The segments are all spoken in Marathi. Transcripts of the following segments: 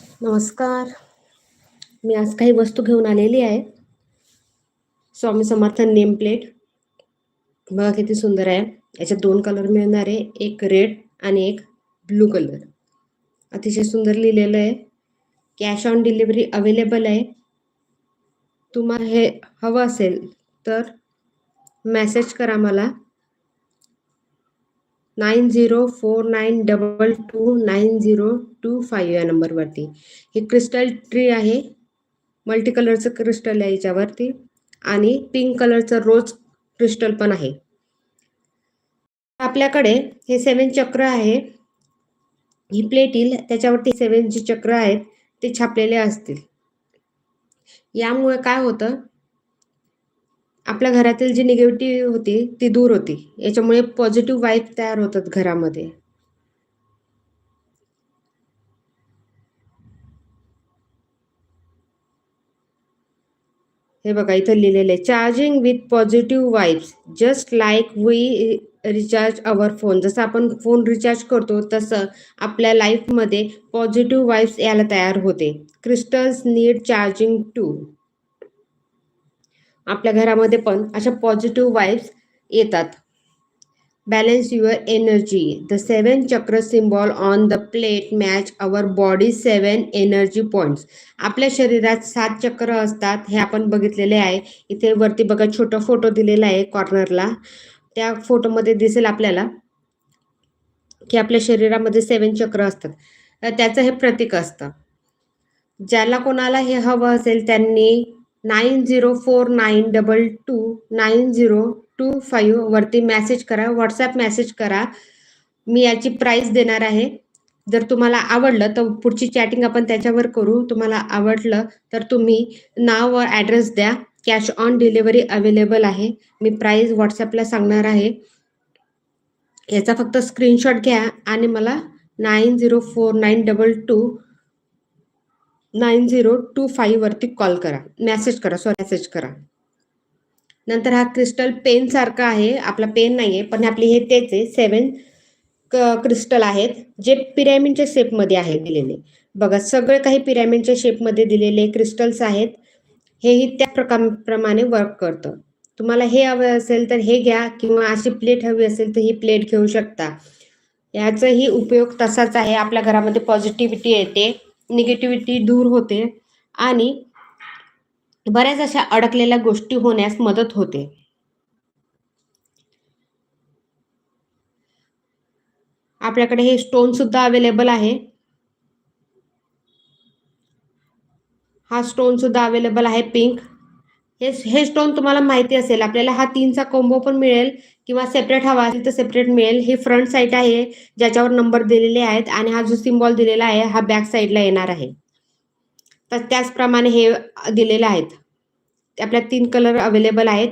नमस्कार. मी आज काही वस्तू घेऊन आलेली आहे. Swami Samarth name plate. बघा किती सुंदर आहे. याच्यात दोन कलर मिळणार आहे एक रेड आणि एक ब्लू कलर अतिशय सुंदर लिहिलेलं आहे. कॅश ऑन डिलिव्हरी अवेलेबल आहे. तुम्हाला हे हवं असेल तर मेसेज करा मला. Nine zero four nine double two nine zero two five या नंबरवरती. हे क्रिस्टल ट्री आहे. मल्टी कलरचं क्रिस्टल आहे याच्यावरती. आणि पिंक कलरचं रोज क्रिस्टल पण आहे. आपल्याकडे हे सेवन चक्र आहे. ही प्लेट येईल. त्याच्यावरती सेवन जे चक्र आहेत ते छापलेले असतील. यामुळे काय होतं? आपल्या घरातील जी निगेटिव्ह होती ती दूर होती. याच्यामुळे पॉझिटिव्ह वाईब तयार होतात घरामध्ये. हे बघा इथं लिहिलेलं आहे charging with positive vibes just like we recharge our phone जसं आपण फोन रिचार्ज करतो तसं आपल्या लाईफमध्ये पॉझिटिव्ह वाईब्स यायला तयार होते. क्रिस्टल्स नीड चार्जिंग टू आपल्या घरामध्ये पण अशा पॉझिटिव्ह वाईब्स येतात. Balance your energy the seven chakra symbol on the plate match our body seven energy points आपल्या शरीरात सात चक्र असतात हे आपण बघितलेले आहे. इथे वरती बघा छोटा फोटो दिलेला आहे कॉर्नरला त्या फोटोमध्ये दिसेल आपल्याला की आपल्या शरीरामध्ये सेवन चक्र असतात. तर त्याचं हे प्रतीक असतं. ज्याला कोणाला हे हवं असेल त्यांनी nine zero four nine double two nine zero two five वरती मॅसेज करा व्हॉट्सॲप मेसेज करा. मी याची प्राईस देणार आहे. जर तुम्हाला आवडलं तर पुढची चॅटिंग आपण त्याच्यावर करू. तुम्हाला आवडलं तर तुम्ही नाव व ॲड्रेस द्या. कॅश ऑन डिलिव्हरी अवेलेबल आहे. मी प्राईस व्हॉट्सॲपला सांगणार आहे. याचा फक्त स्क्रीनशॉट घ्या आणि मला nine zero four nine double two nine zero two five वरती कॉल करा. मेसेज करा सॉरी मेसेज करा. नंतर हा क्रिस्टल पेन सारखा आहे. आपला पेन नाही आहे पण आपली हे तेच आहे. सेवन क्रिस्टल आहेत जे पिरॅमिडच्या शेपमध्ये आहे दिलेले. बघा सगळे काही पिरॅमिडच्या शेपमध्ये दिलेले क्रिस्टल्स आहेत. हेही त्या प्रकाराप्रमाणे वर्क करतं. तुम्हाला हे हवं असेल तर हे घ्या किंवा अशी प्लेट हवी असेल तर ही प्लेट घेऊ शकता. याचाही उपयोग तसाच आहे. आपल्या घरामध्ये पॉझिटिव्हिटी येते. निगेटिव्हिटी दूर होते आणि बऱ्याच अशा अडकलेल्या गोष्टी होण्यास मदत होते. आपल्याकडे हे स्टोन सुद्धा अवेलेबल आहे. हा स्टोन सुद्धा अवेलेबल आहे पिंक हे हे स्टोन तुम्हाला माहिती असेल आपल्याला हा तीनचा कोंबो पण मिळेल. किंवा सेपरेट हवा असेल तर सेपरेट मिळेल. हे फ्रंट साईड आहे ज्याच्यावर नंबर दिलेले आहेत आणि हा जो सिम्बॉल दिलेला आहे हा बॅक साईडला येणार आहे. तर त्याचप्रमाणे हे दिलेले आहेत. आपल्या तीन कलर अवेलेबल आहेत.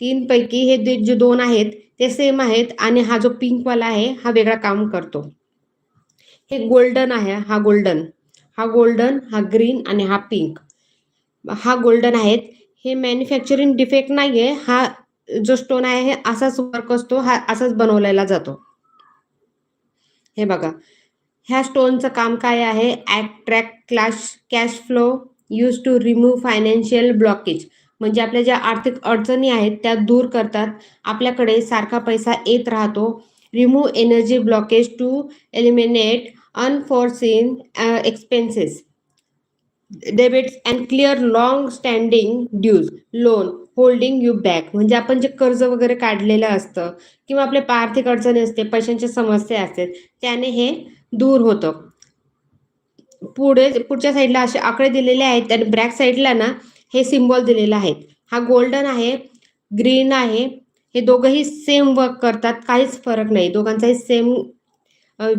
तीन पैकी हे जे दोन आहेत ते सेम आहेत आणि हा जो पिंकवाला आहे हा वेगळा काम करतो. हे गोल्डन आहे हा गोल्डन हा गोल्डन हा ग्रीन आणि हा पिंक हा गोल्डन आहेत. हे मॅन्युफॅक्चरिंग डिफेक्ट नाही आहे हा जो स्टोन आहे हे असाच वर्क असतो हा असाच बनवलेला जातो. हे बघा. ह्या स्टोनचं काम काय आहे? Attract clash cash flow use to remove financial blockage म्हणजे आपल्या ज्या आर्थिक अडचणी आहेत त्या दूर करतात. आपल्याकडे सारखा पैसा येत राहतो. Remove energy blockage to eliminate unforeseen expenses debits and clear long standing dues loan holding you back म्हणजे आपण जे कर्ज वगैरे काढलेलं असतं किंवा आपले आर्थिक अडचणी असते पैशांच्या समस्या असतात त्याने हे दूर होतं. पुढे पुढच्या साईडला असे आकडे दिलेले आहेत आणि ब्रॅक साईडला ना हे सिम्बॉल दिलेले आहे. हा गोल्डन आहे ग्रीन आहे हे दोघंही सेम वर्क करतात काहीच फरक नाही. दोघांचाही सेम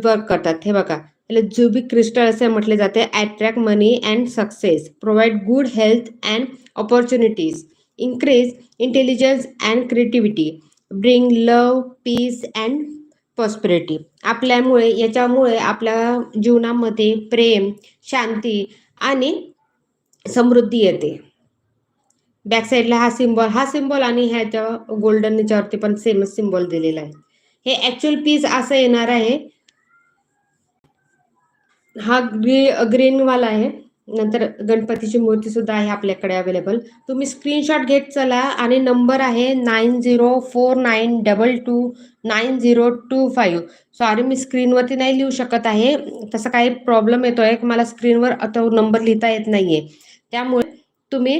वर्क करतात. हे बघा. त्याला जुबी क्रिस्टल असे म्हटले जाते. Attract money and success provide good health and opportunities increase intelligence and creativity bring love peace and prosperity आपल्यामुळे याच्यामुळे आपल्या जीवनामध्ये प्रेम शांती आणि समृद्धी येते. बॅक साईडला हा सिम्बॉल हा सिम्बॉल आणि ह्याच्या गोल्डन याच्यावरती पण सेमच सिम्बॉल दिलेला आहे. हे ऍक्च्युअल पीस असं येणार आहे. हा ग्री ग्रीनवाला आहे. नंतर गणपतीची मूर्ती सुद्धा आहे आपल्याकडे अवेलेबल तुम्ही स्क्रीनशॉट घेत चला आणि नंबर आहे nine zero four nine double two nine zero two five sorry मी स्क्रीनवरती नाही लिहू शकत आहे. तसा काही प्रॉब्लेम येतो आहे मला स्क्रीनवर तो नंबर लिहिता येत नाहीये. त्यामुळे तुम्ही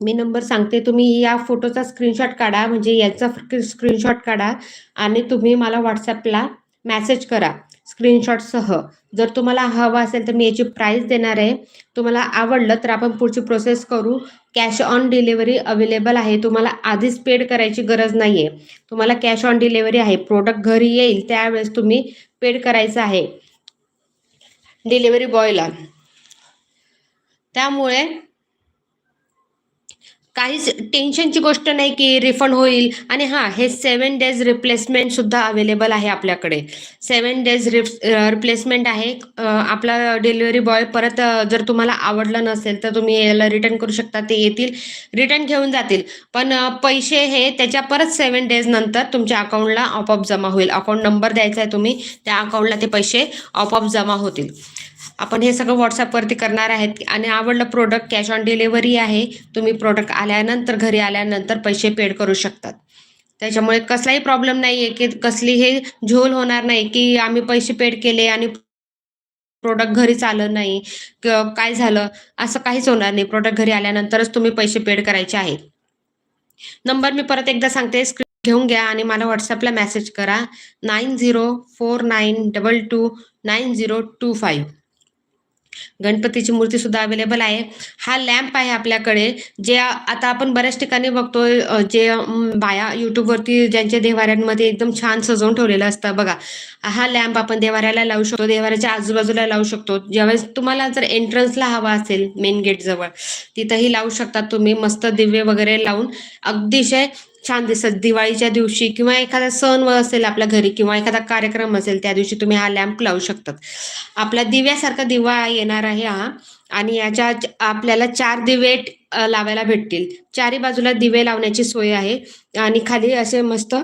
मी नंबर सांगते. तुम्ही या फोटोचा स्क्रीनशॉट काढा. म्हणजे याचा स्क्रीनशॉट काढा. आणि तुम्ही मला व्हॉट्सॲपला मॅसेज करा. स्क्रीनशॉटसह जर तुम्हाला हवं असेल तर मी याची प्राईस देणार आहे. तुम्हाला आवडलं तर आपण पुढची प्रोसेस करू. कॅश ऑन डिलिव्हरी अवेलेबल आहे. तुम्हाला आधीच पेड करायची गरज नाही आहे तुम्हाला कॅश ऑन डिलिव्हरी आहे. प्रोडक्ट घरी येईल त्यावेळेस तुम्ही पेड करायचं आहे. डिलिव्हरी बॉयला त्यामुळे काहीच टेन्शनची गोष्ट नाही की रिफंड होईल. आणि हां हे सेवन डेज रिप्लेसमेंट सुद्धा अवेलेबल आहे आपल्याकडे. सेवन डेज रिप रिप्लेसमेंट आहे. आपला डिलिव्हरी बॉय परत जर तुम्हाला आवडलं नसेल तर तुम्ही याला रिटर्न करू शकता. ते येतील रिटर्न घेऊन जातील. पण पैसे हे त्याच्या परत सेवन डेज नंतर तुमच्या अकाउंटला आपोआप जमा होईल. अकाउंट नंबर द्यायचा आहे तुम्ही. त्या अकाउंटला ते पैसे आपोआप जमा होतील. आपण हे सगळं व्हॉट्सअपवरती करणार आहेत आणि आवडलं प्रोडक्ट कॅश ऑन डिलिव्हरी आहे तुम्ही प्रोडक्ट आल्यानंतर घरी आल्यानंतर पैसे पेड करू शकतात. त्याच्यामुळे कसलाही प्रॉब्लेम नाही आहे की कसली हे झोल होणार नाही की आम्ही पैसे पेड केले आणि प्रोडक्ट घरीच आलं नाही काय झालं असं काहीच होणार नाही. प्रोडक्ट घरी आल्यानंतरच तुम्ही पैसे पेड करायचे आहेत. नंबर मी परत एकदा सांगते स्क्रीन घेऊन घ्या आणि मला व्हॉट्सअपला मेसेज करा. Nine zero four nine double two nine zero two five गणपतीची मूर्ती सुद्धा अवेलेबल आहे. हा लॅम्प आहे आपल्याकडे जे आता आपण बऱ्याच ठिकाणी बघतोय जे बाया युट्यूबवरती ज्यांच्या देवाऱ्यांमध्ये एकदम छान सजवून ठेवलेलं असतं बघा. हा लॅम्प आपण देवाऱ्याला लावू शकतो देवाऱ्याच्या आजूबाजूला लावू शकतो. ज्यावेळेस तुम्हाला जर एंट्रन्सला हवा असेल मेन गेट जवळ तिथंही लावू शकता तुम्ही मस्त दिव्य वगैरे लावून. अगदीशय छान दिसत. दिवाळीच्या दिवशी किंवा एखादा सण असेल आपल्या घरी किंवा एखादा कार्यक्रम असेल त्या दिवशी तुम्ही हा लॅम्प लावू शकतात. आपला दिव्यासारखा दिवा येणार आहे हा आणि याच्या आपल्याला चार दिवे लावायला भेटतील. चारी बाजूला दिवे लावण्याची सोय आहे आणि खाली असे मस्त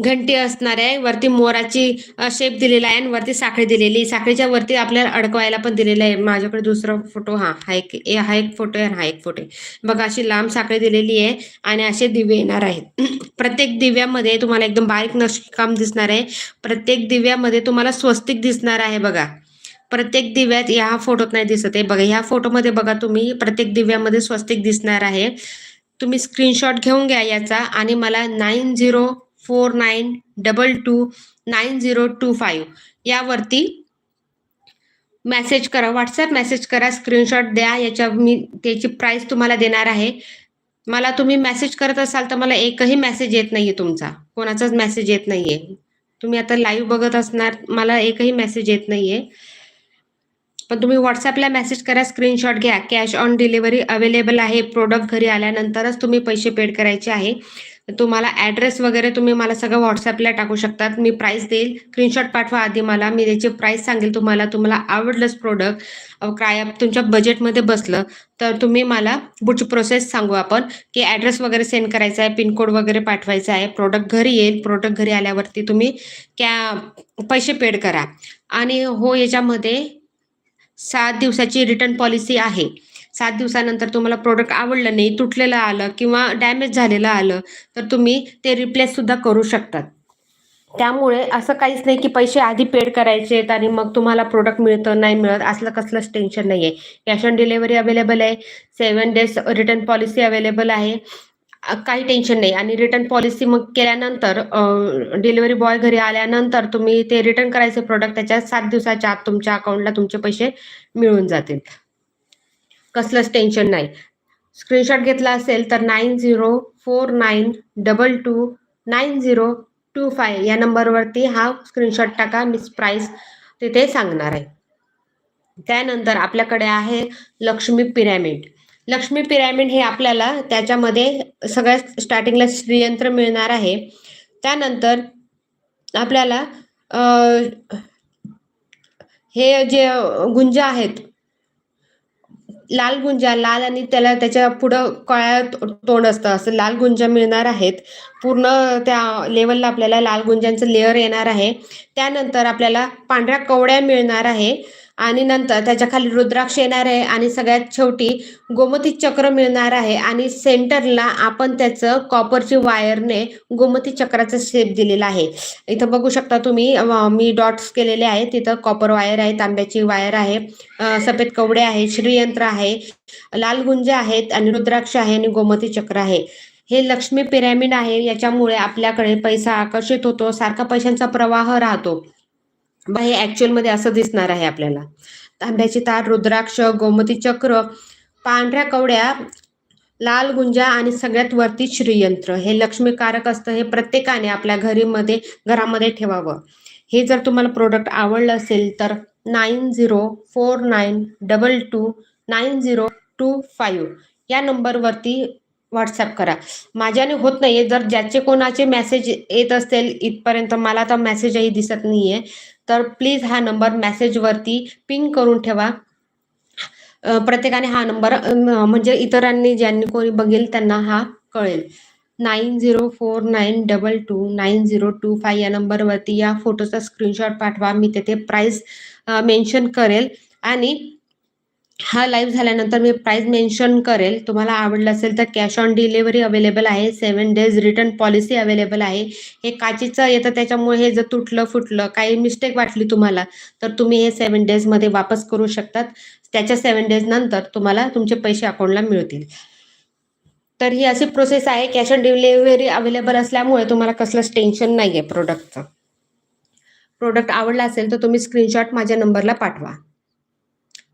घंटी असणार आहे. वरती मोराची शेप दिलेला आहे आणि वरती साखळी दिलेली आहे. साखळीच्या वरती आपल्याला अडकवायला पण दिलेलं आहे. माझ्याकडे दुसरा फोटो हा हा एक हा एक फोटो आहे आणि हा एक फोटो आहे. बघा अशी लांब साखळी दिलेली आहे आणि असे दिवे येणार आहेत. प्रत्येक दिव्यामध्ये तुम्हाला एकदम बारीक नक्षीकाम दिसणार आहे. प्रत्येक दिव्यामध्ये तुम्हाला स्वस्तिक दिसणार आहे बघा. प्रत्येक दिव्यात या फोटोत नाही दिसत आहे. बघा ह्या फोटोमध्ये बघा तुम्ही प्रत्येक दिव्यामध्ये स्वस्तिक दिसणार आहे. तुम्ही स्क्रीनशॉट घेऊन घ्या याचा आणि मला nine zero four nine double two nine zero two five यावरती मेसेज करा. व्हॉट्सअप मेसेज करा. स्क्रीनशॉट द्या. याच्या मी त्याची प्राइस तुम्हाला देणार आहे. मला तुम्ही मेसेज करत असाल तर मला एकही मेसेज येत नाहीये तुमचा. कोणाचाच मेसेज येत नाहीये. तुम्ही आता लाईव्ह बघत असणार मला एकही मेसेज येत नाहीये. पण तुम्ही व्हॉट्सअपला मेसेज करा. स्क्रीनशॉट घ्या. कॅश ऑन डिलिव्हरी अवेलेबल आहे. प्रोडक्ट घरी आल्यानंतरच तुम्ही पैसे पेड करायचे आहे. तुम्हाला ॲड्रेस वगैरे तुम्ही मला सगळं व्हॉट्सअपला टाकू शकतात. मी प्राईस देईल. स्क्रीनशॉट पाठवा आधी मला. मी त्याची प्राईस सांगेल तुम्हाला. तुम्हाला आवडलंच प्रोडक्ट काय तुमच्या बजेटमध्ये बसलं तर तुम्ही मला पुढची प्रोसेस सांगू आपण की ॲड्रेस वगैरे सेंड करायचा आहे पिनकोड वगैरे पाठवायचा आहे. प्रोडक्ट घरी येईल. प्रोडक्ट घरी आल्यावरती तुम्ही क्या पैसे पेड करा. आणि हो याच्यामध्ये सात दिवसाची रिटर्न पॉलिसी आहे. सात दिवसानंतर तुम्हाला प्रोडक्ट आवडलं नाही तुटलेलं आलं किंवा डॅमेज झालेलं आलं तर तुम्ही ते रिप्लेस सुद्धा करू शकतात. त्यामुळे असं काहीच नाही की पैसे आधी पेड करायचे आहेत आणि मग तुम्हाला प्रोडक्ट मिळतं नाही मिळत असलं कसलंच टेन्शन नाही आहे कॅश ऑन डिलेवरी अवेलेबल आहे seven days return policy available आहे. काही टेन्शन नाही. आणि रिटर्न पॉलिसी मग केल्यानंतर डिलिव्हरी बॉय घरी आल्यानंतर तुम्ही ते रिटर्न करायचे प्रोडक्ट त्याच्या सात दिवसाच्या आत तुमच्या अकाउंटला तुमचे पैसे मिळून जातील. कसलंच टेन्शन नाही. स्क्रीनशॉट घेतला असेल तर nine zero four nine double two nine zero two five या नंबरवरती हा स्क्रीनशॉट टाका. मिस प्राईस तिथे सांगणार आहे. त्यानंतर आपल्याकडे आहे लक्ष्मी पिरॅमिड. लक्ष्मी पिरॅमिड हे आपल्याला त्याच्यामध्ये सगळ्यात स्टार्टिंगला श्रीयंत्र मिळणार आहे. त्यानंतर आपल्याला हे जे गुंज आहेत लाल गुंजा लाल आणि त्याला त्याच्या पुढं कळ्या तोंड असतं. असं लाल गुंजा मिळणार आहेत. पूर्ण त्या लेवलला आपल्याला लाल गुंजांचं लेअर येणार आहे. त्यानंतर आपल्याला पांढऱ्या कवड्या मिळणार आहे. आणि नंतर त्याच्याखाली रुद्राक्ष येणार आहे आणि सगळ्यात शेवटी गोमती चक्र मिळणार आहे. आणि सेंटरला आपण त्याचं कॉपरची वायरने गोमती चक्राचा शेप दिलेला आहे. इथं बघू शकता तुम्ही मी डॉट्स केलेले आहेत. तिथं कॉपर वायर आहे तांब्याची वायर आहे सफेद कवडे आहे श्रीयंत्र आहे लाल गुंज आहेत आणि रुद्राक्ष आहे आणि गोमती चक्र आहे. हे लक्ष्मी पिरॅमिड आहे. याच्यामुळे आपल्याकडे पैसा आकर्षित होतो सारखा पैशांचा प्रवाह राहतो. बा हे ऍक्च्युअलमध्ये असं दिसणार आहे आपल्याला. तांब्याची तार रुद्राक्ष गोमती चक्र पांढऱ्या कवड्या लाल गुंजा आणि सगळ्यात वरती श्रीयंत्र. हे लक्ष्मीकारक असतं हे प्रत्येकाने आपल्या घरीमध्ये घरामध्ये ठेवावं. हे जर तुम्हाला प्रोडक्ट आवडलं असेल तर nine zero four nine double two nine zero two five या नंबरवरती व्हॉट्सअप करा. माझ्याने होत नाहीये. जर ज्याचे कोणाचे मेसेज येत असतील इथपर्यंत मला तर मेसेजही दिसत नाहीये. तर प्लीज हा नंबर मेसेजवरती पिंग करून ठेवा. प्रत्येकाने हा नंबर म्हणजे इतरांनी ज्यांनी कोणी बघेल त्यांना हा कळेल. Nine zero four nine double two nine zero two five या नंबरवरती या फोटोचा स्क्रीनशॉट पाठवा. मी तेथे प्राईस मेन्शन करेल. आणि हा लाईव्ह झाल्यानंतर मी प्राइस मेन्शन करेल. तुम्हाला आवडलं असेल तर कॅश ऑन डिलिव्हरी अवेलेबल आहे. Seven days return policy available आहे. हे काचीचं येतं त्याच्यामुळे हे जर तुटलं फुटलं काही मिस्टेक वाटली तुम्हाला तर तुम्ही हे सेवन डेजमध्ये वापस करू शकतात. त्याच्या सेवन डेज नंतर तुम्हाला तुमचे पैसे अकाउंटला मिळतील. तर ही अशी प्रोसेस आहे. कॅश ऑन डिलिव्हरी अवेलेबल असल्यामुळे तुम्हाला कसलंच टेन्शन नाही आहे प्रोडक्टचं प्रोडक्ट आवडला असेल तर तुम्ही स्क्रीनशॉट माझ्या नंबरला पाठवा.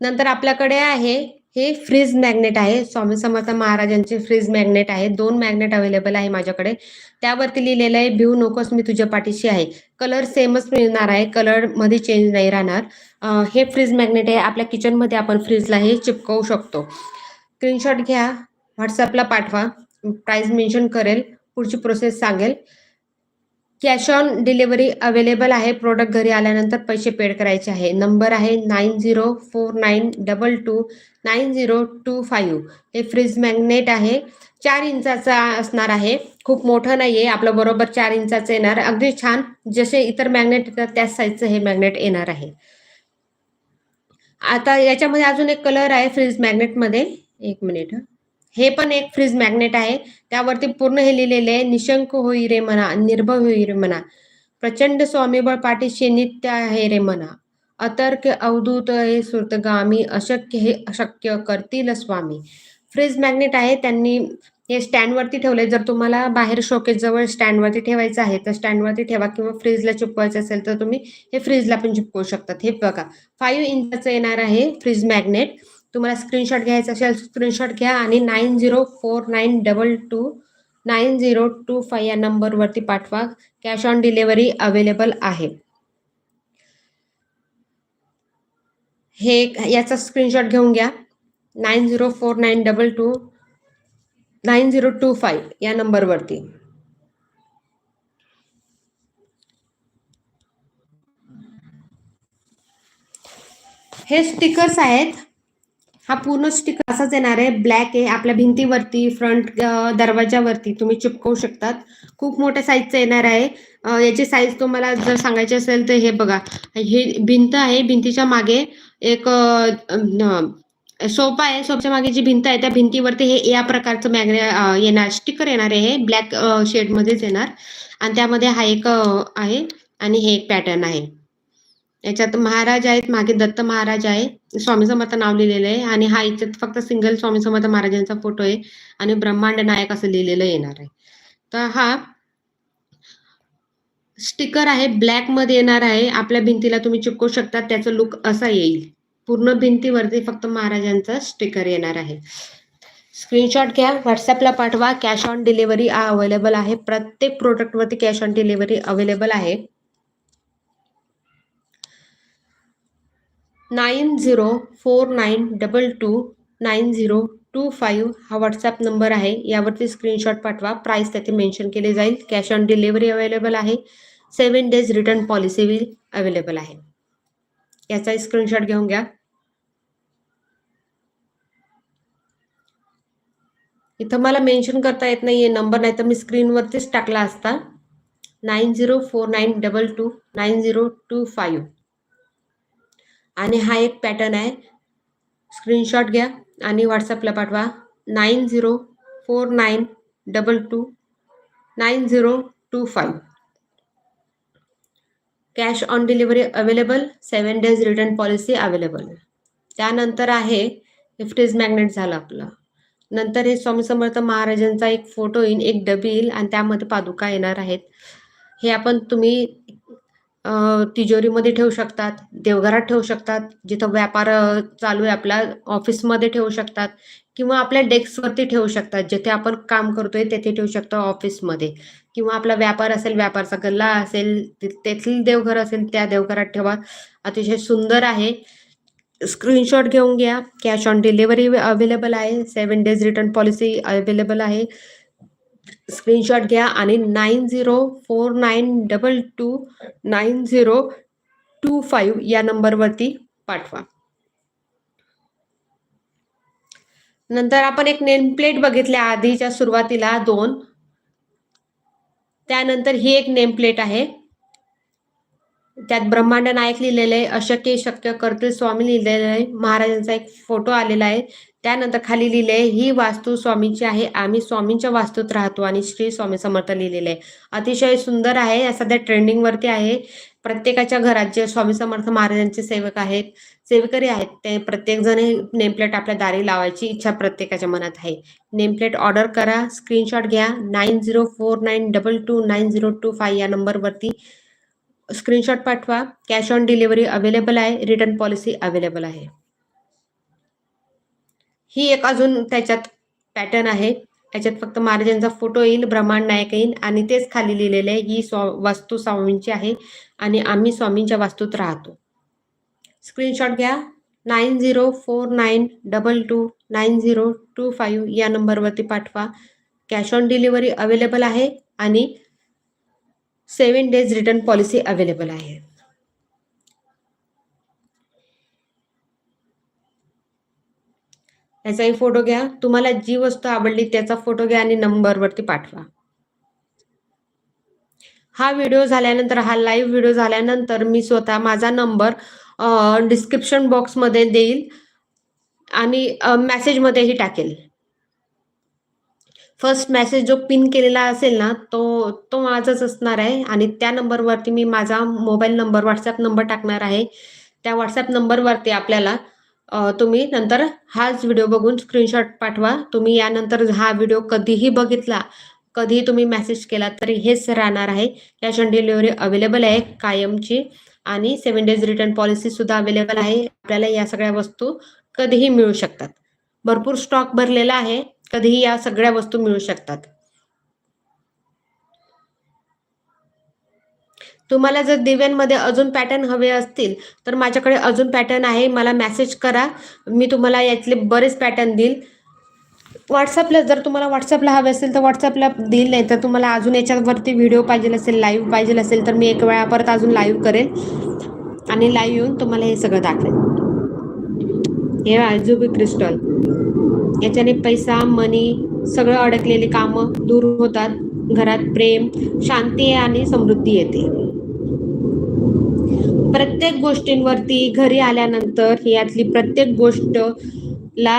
नंतर आपल्याकडे आहे हे फ्रीज मॅग्नेट आहे. स्वामी समर्थ महाराजांचे फ्रीज मॅग्नेट आहे. दोन मॅग्नेट अवेलेबल आहे माझ्याकडे. त्यावरती लिहिलेलं आहे भिऊ नकोस मी तुझ्या पाठीशी आहे. कलर सेमच मिळणार आहे. कलरमध्ये चेंज नाही राहणार. हे फ्रीज मॅग्नेट आहे. आपल्या किचनमध्ये आपण फ्रीजला हे चिपकवू शकतो. स्क्रीनशॉट घ्या. व्हॉट्सअपला पाठवा. प्राईस मेन्शन करेल. पुढची प्रोसेस सांगेल. कॅश ऑन डिलिव्हरी अवेलेबल आहे. प्रोडक्ट घरी आल्यानंतर पैसे पेड करायचे आहे. नंबर आहे nine zero four nine double two nine zero two five. हे फ्रीज मॅग्नेट आहे. चार इंचाचा असणार आहे. खूप मोठं नाही आहे आपलं बरोबर चार इंचाचं येणार. अगदी छान. जसे इतर मॅग्नेट येतात त्याच साईजचं हे मॅग्नेट येणार आहे. आता याच्यामध्ये अजून एक कलर आहे फ्रीज मॅग्नेटमध्ये. एक मिनिट हे पण एक फ्रीज मॅग्नेट आहे. त्यावरती पूर्ण हे लिहिलेले आहे निशंक होई रे म्हणा निर्भय होई रे म्हणा प्रचंड स्वामीबळ पाठीशी नित्य आहे रे म्हणा अतर्क अवधूत हे सुरतगामी अशक्य हे अशक्य करतील स्वामी. फ्रीज मॅग्नेट आहे त्यांनी हे स्टँडवरती ठेवले जर तुम्हाला बाहेर शोकेस जवळ स्टँडवरती ठेवायचं आहे तर स्टँडवरती ठेवा किंवा फ्रीजला चिपकवायचं असेल तर तुम्ही हे फ्रीजला पण चिपकवू शकतात. हे बघा फाईव्ह इंचाचं येणार आहे फ्रीज मॅग्नेट तुम्हाला स्क्रीनशॉट घ्यायचा असेल स्क्रीनशॉट घ्या आणि nine zero four nine double two nine zero two five या नंबरवरती पाठवा. कॅश ऑन डिलिव्हरी अवेलेबल आहे. हे याचा स्क्रीनशॉट घेऊन घ्या. Nine zero four nine double two nine zero two five या नंबरवरती हे स्टिकर्स आहेत. हा पूर्ण स्टिकर असाच येणार आहे. ब्लॅक आहे आपल्या भिंतीवरती फ्रंट दरवाजावरती तुम्ही चिपकवू शकतात. खूप मोठ्या साईजचं येणार आहे. याची साईज तुम्हाला जर सांगायची असेल तर हे बघा. हे भिंत आहे भिंतीच्या मागे एक सोफा आहे. सोफाच्या मागे जी भिंत आहे त्या भिंतीवरती हे या प्रकारचं मॅग्ने येणार स्टिकर येणार आहे. हे ब्लॅक शेडमध्येच येणार. आणि त्यामध्ये हा एक आहे आणि हे एक पॅटर्न आहे. याच्यात महाराज आहेत मागे दत्त महाराज आहे. स्वामी समर्थ नाव लिहिलेलं आहे आणि हा याच्यात फक्त सिंगल स्वामी समर्थ महाराजांचा फोटो आहे आणि ब्रह्मांड नायक असं लिहिलेलं येणार आहे. तर हा स्टिकर आहे ब्लॅकमध्ये येणार आहे. आपल्या भिंतीला तुम्ही चिपकू शकता त्याचं लुक असा येईल. पूर्ण भिंतीवरती फक्त महाराजांचा स्टिकर येणार आहे. स्क्रीनशॉट घ्या व्हॉट्सअपला पाठवा कॅश ऑन डिलिव्हरी अवेलेबल आहे. प्रत्येक प्रोडक्टवरती कॅश ऑन डिलिव्हरी अवेलेबल आहे. Nine zero four nine double two nine zero two five हा व्हॉट्सॲप नंबर आहे. यावरती स्क्रीनशॉट पाठवा. प्राईस त्याचे मेन्शन केले जाईल. कॅश ऑन डिलिव्हरी अवेलेबल आहे. Seven days return policy will available आहे. याचा स्क्रीनशॉट घेऊन घ्या. इथं मला मेन्शन करता येत नाही आहे नंबर नाही तर मी स्क्रीनवरतीच टाकला असता. Nine zero four nine double two nine zero two five. आणि हा एक पॅटर्न आहे. स्क्रीनशॉट घ्या आणि व्हॉट्सअपला पाठवा. Nine zero four nine double two nine zero two five cash on delivery available seven days return policy available त्यानंतर आहे फ्रीज मॅग्नेट झालं आपलं. नंतर हे स्वामी समर्थ महाराजांचा एक फोटो येईल एक डबी येईल आणि त्यामध्ये पादुका येणार आहेत. हे आपण तुम्ही तिजोरीमध्ये ठेवू शकतात देवघरात ठेवू शकतात जिथं व्यापार चालू आहे आपला ऑफिसमध्ये ठेवू शकतात किंवा आपल्या डेस्कवरती ठेवू शकतात. जिथे आपण काम करतोय तेथे ठेवू शकतो ऑफिसमध्ये. किंवा आपला व्यापार असेल व्यापारचा गल्ला असेल तेथील देवघर असेल त्या देवघरात ठेवा. अतिशय सुंदर आहे. स्क्रीनशॉट घेऊन घ्या. कॅश ऑन डिलिव्हरी अवेलेबल आहे. Seven days return policy available आहे. स्क्रीनशॉट घ्या आणि nine zero four nine double two nine zero two five या नंबरवरती पाठवा. नंतर आपण एक नेम प्लेट बघितल्या आधीच्या सुरुवातीला दोन. त्यानंतर ही एक नेम प्लेट आहे. त्यात ब्रह्मांड नायक लिहिलेलं आहे अशक्य शक्य करतील स्वामी लिहिलेलं आहे महाराजांचा एक फोटो आलेला आहे. त्यानंतर खाली लिहिले आहे ही वास्तू स्वामींची आहे. आम्ही स्वामींच्या वास्तूत राहतो आणि श्री स्वामी समर्थ लिहिलेले आहे. अतिशय सुंदर आहे. या सध्या ट्रेंडिंगवरती आहे. प्रत्येकाच्या घरात जे स्वामी समर्थ महाराजांचे सेवक आहेत सेवकरी आहेत ते प्रत्येकजण हे नेमप्लेट आपल्या दारी लावायची इच्छा प्रत्येकाच्या मनात आहे. नेमप्लेट ऑर्डर करा स्क्रीनशॉट घ्या. Nine zero four nine double two nine zero two five या नंबरवरती स्क्रीनशॉट पाठवा. कॅश ऑन डिलिव्हरी अवेलेबल आहे. रिटर्न पॉलिसी अवेलेबल आहे. ही एक अजून त्याच्यात पॅटर्न आहे. याच्यात फक्त महाराजांचा फोटो येईल ब्रह्मांड नायक येईल आणि तेच खाली लिहिलेले आहे ही स्वा वास्तू स्वामींची आहे आणि आम्ही स्वामींच्या वास्तूत राहतो. स्क्रीनशॉट घ्या. Nine zero four nine double two nine zero two five या नंबरवरती पाठवा. कॅश ऑन डिलिव्हरी अवेलेबल आहे आणि seven days return policy available आहे. याचाही फोटो घ्या. तुम्हाला जी वस्तू आवडली त्याचा फोटो घ्या आणि नंबरवरती पाठवा. हा व्हिडिओ झाल्यानंतर हा लाईव्ह व्हिडिओ झाल्यानंतर मी स्वतः माझा नंबर डिस्क्रिप्शन बॉक्समध्ये देईल आणि मेसेजमध्येही टाकेल. फर्स्ट मेसेज जो पिन केलेला असेल ना तो तो माझाच असणार आहे आणि त्या नंबरवरती मी माझा मोबाईल नंबर व्हॉट्सॲप नंबर टाकणार आहे. त्या व्हॉट्सॲप नंबरवरती आपल्याला तुम्ही नंतर हाच व्हिडिओ बघून स्क्रीनशॉट पाठवा. तुम्ही यानंतर हा व्हिडिओ कधीही बघितला कधीही तुम्ही मेसेज केला तरी हेच राहणार आहे. कॅश ऑन डिलिव्हरी अवेलेबल आहे कायमची आणि सेवन डेज रिटर्न पॉलिसी सुद्धा अवेलेबल आहे. आपल्याला या सगळ्या वस्तू कधीही मिळू शकतात. भरपूर स्टॉक भरलेला आहे कधीही या सगळ्या वस्तू मिळू शकतात. तुम्हाला जर दिव्यांमध्ये अजून पॅटर्न हवे असतील तर माझ्याकडे अजून पॅटर्न आहे. मला मेसेज करा. मी तुम्हाला यातले बरेच पॅटर्न देईल. व्हॉट्सअपला जर तुम्हाला व्हॉट्सअपला हवे असेल तर व्हॉट्सअपला देईल. नाही तर तुम्हाला अजून याच्यावरती व्हिडिओ पाहिजे असेल लाईव्ह पाहिजे असेल तर मी एक वेळा परत अजून लाईव्ह करेल. आणि लाईव्ह येऊन तुम्हाला हे सगळं दाखवेल. हे आजूबी क्रिस्टल याच्याने पैसा मनी सगळं अडकलेली कामं दूर होतात. घरात प्रेम शांती आणि समृद्धी येते. प्रत्येक गोष्टींवरती घरी आल्यानंतर यातली प्रत्येक गोष्ट ला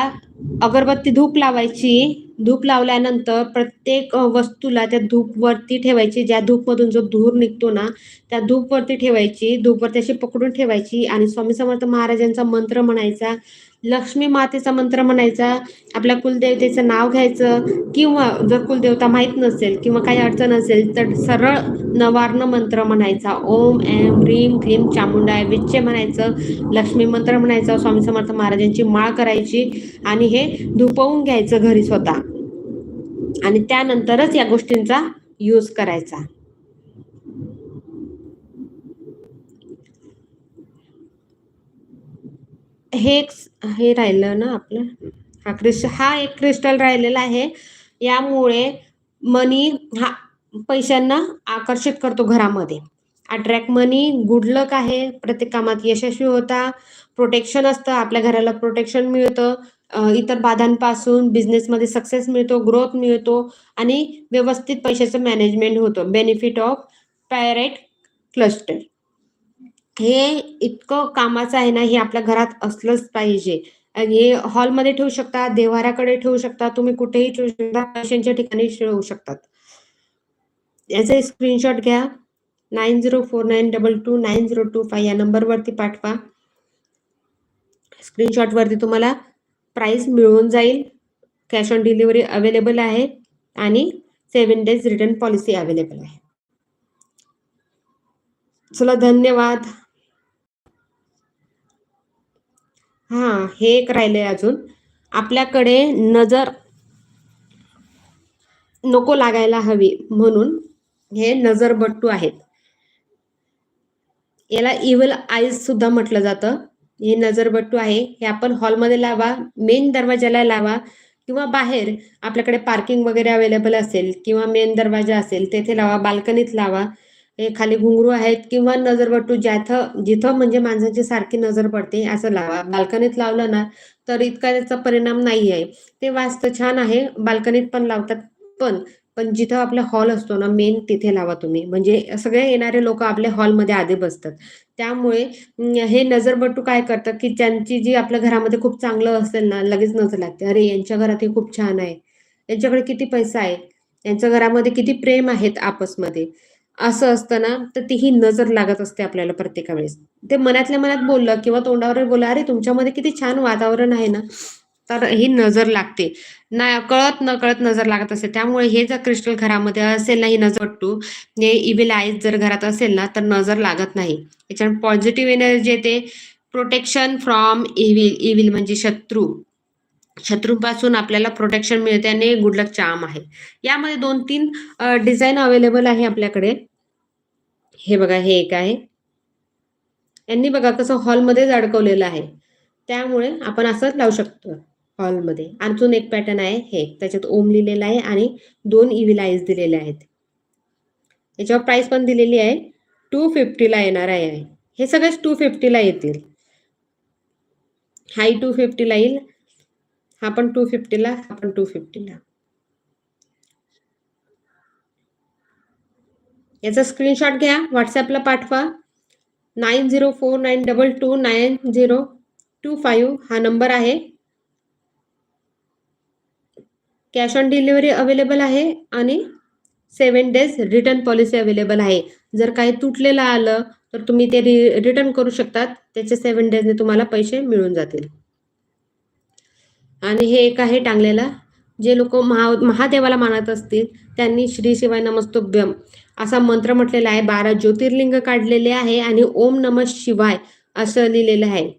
अगरबत्ती धूप लावायची. धूप लावल्यानंतर प्रत्येक वस्तूला त्या धूपवरती ठेवायची. ज्या धूपमधून जो धूर निघतो ना त्या धूपवरती ठेवायची. धूपवरती अशी पकडून ठेवायची. आणि स्वामी समर्थ महाराजांचा मंत्र म्हणायचा लक्ष्मी मातेचा मंत्र म्हणायचा आपल्या कुलदेवतेचं नाव घ्यायचं किंवा जर कुलदेवता माहीत नसेल किंवा काही अडचण असेल तर सरळ नवार्ण मंत्र म्हणायचा. ओम एम ह्रीम क्लीम चामुंडाय विच्चे म्हणायचं. लक्ष्मी मंत्र म्हणायचा स्वामी समर्थ महाराजांची माळ करायची आणि हे धुपवून घ्यायचं घरी स्वतः. आणि त्यानंतरच या गोष्टींचा यूज करायचा. हे एक हे राहिलं ना आपलं? हा क्रिस्ट हा एक क्रिस्टल राहिलेला आहे. यामुळे मनी हा पैशांना आकर्षित करतो घरामध्ये. अट्रॅक्ट मनी गुड लक आहे प्रत्येक कामात यशस्वी होता प्रोटेक्शन असतं आपल्या घराला प्रोटेक्शन मिळतं इतर बाधांपासून बिझनेसमध्ये सक्सेस मिळतो ग्रोथ मिळतो आणि व्यवस्थित पैशाचं मॅनेजमेंट होतं. Benefit of pyrite cluster. हे इतकं कामाचं आहे ना हे आपल्या घरात असलंच पाहिजे. हे हॉलमध्ये ठेवू शकता देवाराकडे ठेवू शकता तुम्ही कुठेही ठेवू शकता पैशांच्या ठिकाणी ठेवू शकतात. याचे स्क्रीनशॉट घ्या. Nine zero four nine double two nine zero two five या नंबरवरती पाठवा. स्क्रीनशॉटवरती तुम्हाला प्राईस मिळून जाईल. कॅश ऑन डिलिव्हरी अवेलेबल आहे आणि seven days return policy available आहे. चला धन्यवाद. हा हे एक राहिलंय अजून. आपल्याकडे नजर नको लागायला हवी म्हणून हे नजरबट्टू आहेत. याला इव्हल आईज सुद्धा म्हटलं जातं. हे नजरबट्टू आहे. हे आपण हॉलमध्ये लावा मेन दरवाजाला लावा किंवा बाहेर आपल्याकडे पार्किंग वगैरे अवेलेबल असेल किंवा मेन दरवाजा असेल तेथे लावा बाल्कनीत लावा. हे खाली घुंगरू आहेत किंवा नजरबट्टू ज्याथं जिथं म्हणजे माणसाची सारखी नजर पडते असं लावा. बाल्कनीत लावलं ना तर इतका त्याचा परिणाम नाही आहे ते वास्त छान आहे बाल्कनीत पण लावतात पण पण जिथं आपला हॉल असतो ना मेन तिथे लावा तुम्ही. म्हणजे सगळे येणारे लोक आपल्या हॉलमध्ये आधी बसतात. त्यामुळे हे नजरबट्टू काय करतात की त्यांची जी आपल्या घरामध्ये खूप चांगलं असेल ना लगेच नजर लागते. अरे यांच्या घरात हे खूप छान आहे. यांच्याकडे किती पैसा आहे? यांच्या घरामध्ये किती प्रेम आहेत आपसमध्ये? असं असतं ना तर ती ही नजर लागत असते आपल्याला प्रत्येका वेळेस. ते मनातल्या मनात बोललं किंवा तोंडावर बोललं अरे तुमच्यामध्ये किती छान वातावरण आहे ना. तर ही नजर लागते. ना कळत न कळत नजर लागत असते. त्यामुळे हे जर क्रिस्टल घरामध्ये असेल ना ही नजर पट्टू हे इव्हिल आईज जर घरात असेल ना तर नजर लागत नाही. याच्यात पॉझिटिव्ह एनर्जी येते. प्रोटेक्शन फ्रॉम इव्हिल इव्हिल म्हणजे शत्रू. शत्रूपासून आपल्याला प्रोटेक्शन मिळते आणि गुडलक चाम आहे. यामध्ये दोन तीन डिझाईन अवेलेबल आहे आपल्याकडे. हे बघा हे एक आहे. यांनी बघा कसं हॉलमध्येच अडकवलेलं आहे. त्यामुळे आपण असंच लावू शकतो हॉलमध्ये अजून एक पॅटर्न आहे हे. त्याच्यात ओम लिहिलेलं आहे आणि दोन इव्हिल आईज दिलेले आहेत. याच्यावर प्राइस पण दिलेली आहे. टू फिफ्टीला येणार आहे. हे सगळेच टू फिफ्टीला येतील. हाय टू फिफ्टीला येईल. हा पण टू फिफ्टीला हा पण टू फिफ्टीला याचा स्क्रीनशॉट घ्या व्हॉट्सॲपला पाठवा. Nine zero four nine double two nine zero two five हा नंबर आहे. कॅश ऑन डिलिव्हरी अवेलेबल आहे आणि seven days return policy available आहे. जर काही तुटलेलं आलं तर तुम्ही ते रि रिटर्न करू शकतात. त्याचे सेवन डेजने तुम्हाला पैसे मिळून जातील. आणि हे एक आहे टांगलेला जे लोक महा महादेवाला मानत असतील त्यांनी श्री शिवाय नमस्तुभ्यम असा मंत्र म्हटलेला आहे. बारा ज्योतिर्लिंग काढलेले आहे आणि ओम नम शिवाय असं लिहिलेलं आहे.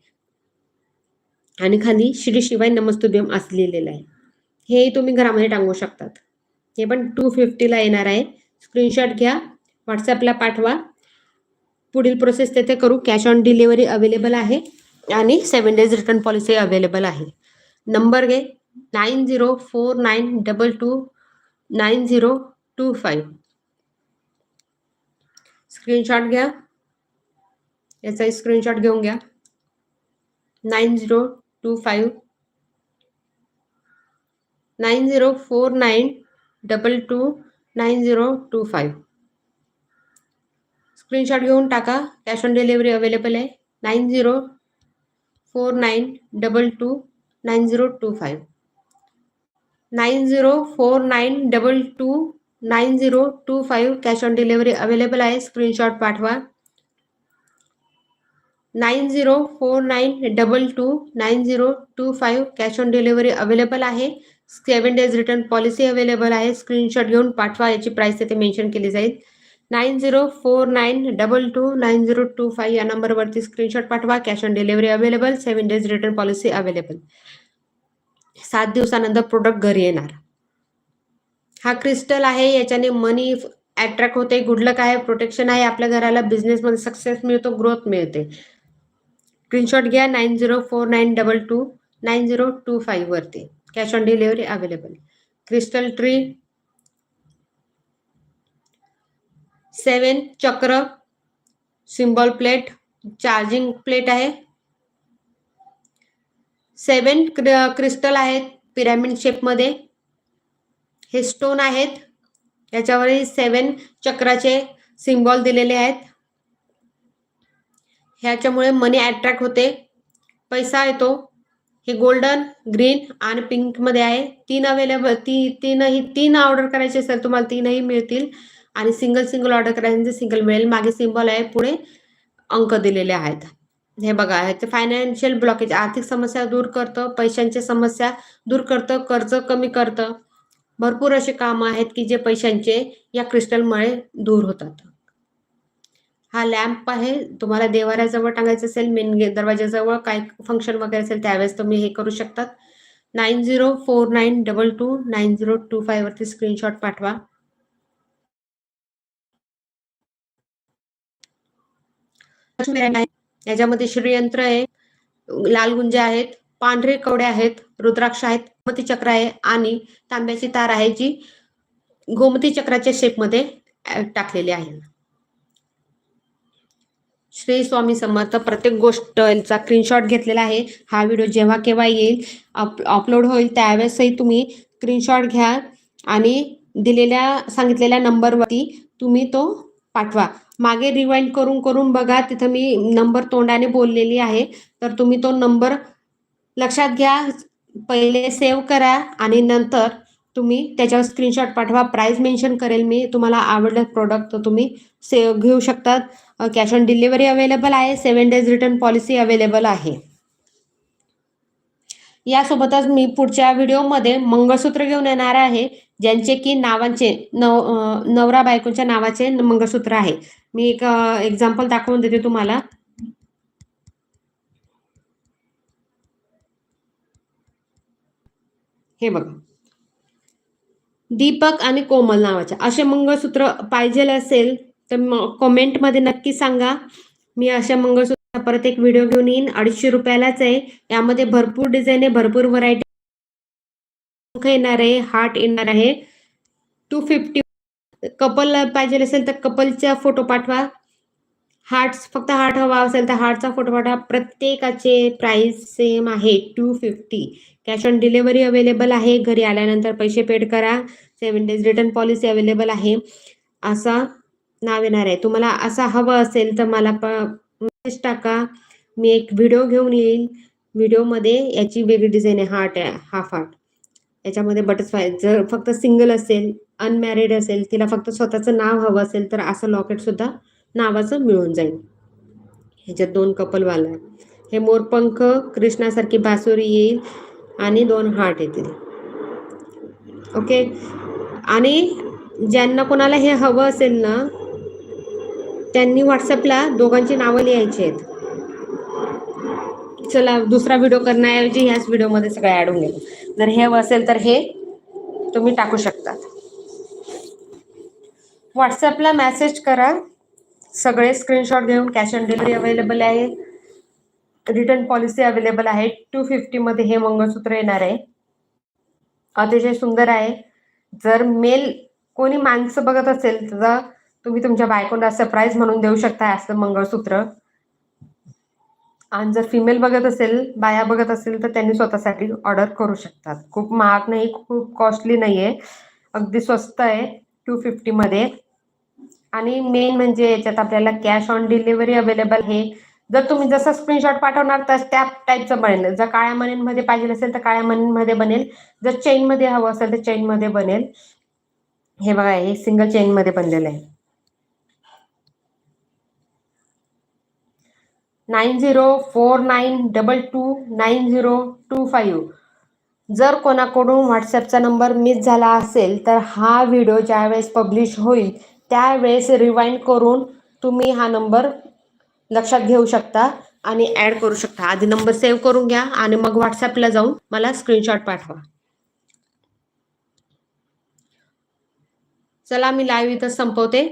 आणि खाली श्री शिवाय नमस्तुभ्यम असं लिहिलेलं आहे. हे तुम्ही घरामध्ये टांगू शकतात. हे पण टू फिफ्टीला येणार आहे. स्क्रीनशॉट घ्या व्हॉट्सॲपला पाठवा. पुढील प्रोसेस तेथे करू. कॅश ऑन डिलिव्हरी अवेलेबल आहे. आणि seven days return policy available आहे. नंबर घे nine zero four nine double two nine zero two five. Screenshot घ्या याचा स्क्रीनशॉट घेऊन घ्या nine zero two five nine zero four nine double two nine zero two five screenshot घेऊन टाका कॅश ऑन डिलिव्हरी अवेलेबल आहे. Nine zero four nine double two nine zero two five. Nine zero four nine double two nine zero two five cash on delivery available आहे. स्क्रीनशॉट पाठवा. Nine zero four nine double two nine zero two five cash on delivery available आहे. Seven days return policy available आहे. स्क्रीनशॉट घेऊन पाठवा. याची प्राईस तिथे मेन्शन केली जाईल. Nine zero four nine double two nine zero two five या नंबरवरती स्क्रीनशॉट पाठवा cash on delivery available seven days return policy available सात दिवसानंतर प्रोडक्ट घरी येणार हा क्रिस्टल आहे याच्याने मनी अट्रॅक्ट होते गुडलक आहे प्रोटेक्शन आहे आपल्या घराला बिझनेसमध्ये सक्सेस मिळतो ग्रोथ मिळते स्क्रीनशॉट घ्या nine zero four nine double two nine zero two five वरती cash on delivery available crystal tree seven chakra symbol plate charging plate आहे. सेवन क्रिस्टल आहेत पिरॅमिड शेपमध्ये हे स्टोन आहेत. याच्यावरही सेवन चक्राचे सिम्बॉल दिलेले आहेत. ह्याच्यामुळे मनी अट्रॅक्ट होते. पैसा येतो. हे गोल्डन ग्रीन आणि पिंकमध्ये आहे. तीन अवेलेबल ती तीनही तीन ऑर्डर करायचे असेल तुम्हाला तीनही मिळतील. आणि सिंगल सिंगल ऑर्डर करायचे सिंगल मिळेल मागे सिम्बॉल आहे पुढे अंक दिलेले आहेत. हे बघा ह्याचे फायनान्शियल ब्लॉकेज आर्थिक समस्या दूर करतं पैशांच्या समस्या दूर करतं कर्ज कमी करतं. भरपूर असे कामं आहेत की जे पैशांचे या क्रिस्टलमुळे दूर होतात. हा लॅम्प आहे तुम्हाला देवाऱ्याजवळ टांगायचं असेल मेन गे- दरवाजाजवळ काय फंक्शन वगैरे असेल त्यावेळेस तुम्ही हे करू शकतात. Nine zero four nine double two nine zero two फायवरती screenshot पाठवा. याच्यामध्ये श्रीयंत्र आहे. लाल गुंजे आहेत पांढरे कवडे आहेत रुद्राक्ष आहेत गोमती चक्र आहे आणि तांब्याची तार आहे जी गोमती चक्राच्या शेपमध्ये टाकलेली आहे. श्री स्वामी समर्थ प्रत्येक गोष्टचा स्क्रीनशॉट घेतलेला आहे. हा व्हिडिओ जेव्हा केव्हा येईल अपलोड होईल त्यावेळेसही तुम्ही स्क्रीनशॉट घ्या आणि दिलेल्या सांगितलेल्या नंबरवरती तुम्ही तो पाठवा. मागे रिवाइंड करून करून बघा. तिथं मी नंबर तोंडाने बोललेली आहे. तर तुम्ही तो नंबर लक्षात घ्या. पहिले सेव्ह करा आणि नंतर तुम्ही त्याच्यावर स्क्रीनशॉट पाठवा. प्राइस मेन्शन करेल मी. तुम्हाला आवडलं प्रोडक्ट तर तुम्ही सेव घेऊ शकतात. कॅश ऑन डिलिव्हरी अवेलेबल आहे. Seven days return policy available आहे. यासोबतच मी पुढच्या व्हिडिओमध्ये मंगळसूत्र घेऊन येणार आहे ज्यांचे की नावांचे नव नवरा बायकोच्या नावाचे मंगळसूत्र आहे. मी एक एक्झाम्पल दाखवून देते तुम्हाला. हे बघा. दीपक आणि कोमल नावाचे. असे मंगळसूत्र पाहिजे असेल तर कमेंटमध्ये नक्की सांगा. मी अशा मंगळसूत्र परत एक व्हिडिओ घेऊन येईन. अडीचशे रुपयालाच आहे. यामध्ये भरपूर डिझाईन आहे. भरपूर व्हरायटी येणार आहे. हार्ट येणार आहे. टू फिफ्टी कपल पाहिजे असेल तर कपलचा फोटो पाठवा. हार्ट फक्त हार्ट हवा असेल तर हार्टचा फोटो पाठवा. प्रत्येकाचे प्राइस सेम आहे. Two fifty cash on delivery available आहे. घरी आल्यानंतर पैसे पेड करा. Seven days return policy available आहे. असा नाव येणार आहे. तुम्हाला असा हवं असेल तर मला मेसेज टाका. मी एक व्हिडिओ घेऊन येईल व्हिडिओमध्ये याची वेगळी डिझाईन आहे. हार्ट आहे. हाफ हार्ट याच्यामध्ये बटरफ्लाय जर फक्त सिंगल असेल अनमॅरिड असेल तिला फक्त स्वतःचं नाव हवं असेल तर असं लॉकेटसुद्धा नावाचं मिळून जाईल. ह्याच्यात दोन कपलवाला आहे. हे मोरपंख कृष्णासारखी बासुरी येईल आणि दोन हार्ट येतील. ओके आणि ज्यांना कोणाला हे हवं असेल ना त्यांनी व्हॉट्सअपला दोघांची नावं लिहायची आहेत. चला दुसरा व्हिडिओ करण्याऐवजी ह्याच व्हिडिओमध्ये सगळं ॲड होऊन जर हे हवं असेल तर हे तुम्ही टाकू शकतात. व्हॉट्सअपला मेसेज करा. सगळे स्क्रीनशॉट घेऊन कॅश ऑन डिलिव्हरी अवेलेबल आहे. रिटर्न पॉलिसी अवेलेबल आहे. टू फिफ्टीमध्ये हे मंगळसूत्र येणार आहे. अतिशय सुंदर आहे. जर मेल कोणी माणसं बघत असेल तर तुम्ही तुमच्या बायकोला सरप्राईज म्हणून देऊ शकता असं मंगळसूत्र. आणि जर फिमेल बघत असेल बाया बघत असेल तर त्यांनी स्वतःसाठी ऑर्डर करू शकतात. खूप महाग नाही खूप कॉस्टली नाही आहे अगदी स्वस्त आहे टू फिफ्टीमध्ये आणि मेन म्हणजे याच्यात आपल्याला कॅश ऑन डिलिव्हरी अवेलेबल आहे. जर तुम्ही जसं स्क्रीनशॉट पाठवणार तर त्या टाईपचं बनेल. जर काळ्या मनीमध्ये पाहिजे असेल तर काळ्या मनीमध्ये बनेल. जर चेनमध्ये हवं असेल तर चेनमध्ये बनेल. हे बघा हे सिंगल चेनमध्ये बनलेलं आहे. Nine zero four nine double two nine zero two five जर कोणाकडून व्हॉट्सअपचा नंबर मिस झाला असेल तर हा व्हिडिओ ज्यावेळेस पब्लिश होईल त्यावेळेस रिवाइंड करून तुम्ही हा नंबर लक्षात घेऊ शकता आणि ॲड करू शकता आधी नंबर सेव्ह करून घ्या आणि मग व्हॉट्सअपला जाऊन मला स्क्रीनशॉट पाठवा चला मी लाईव्ह इथं संपवते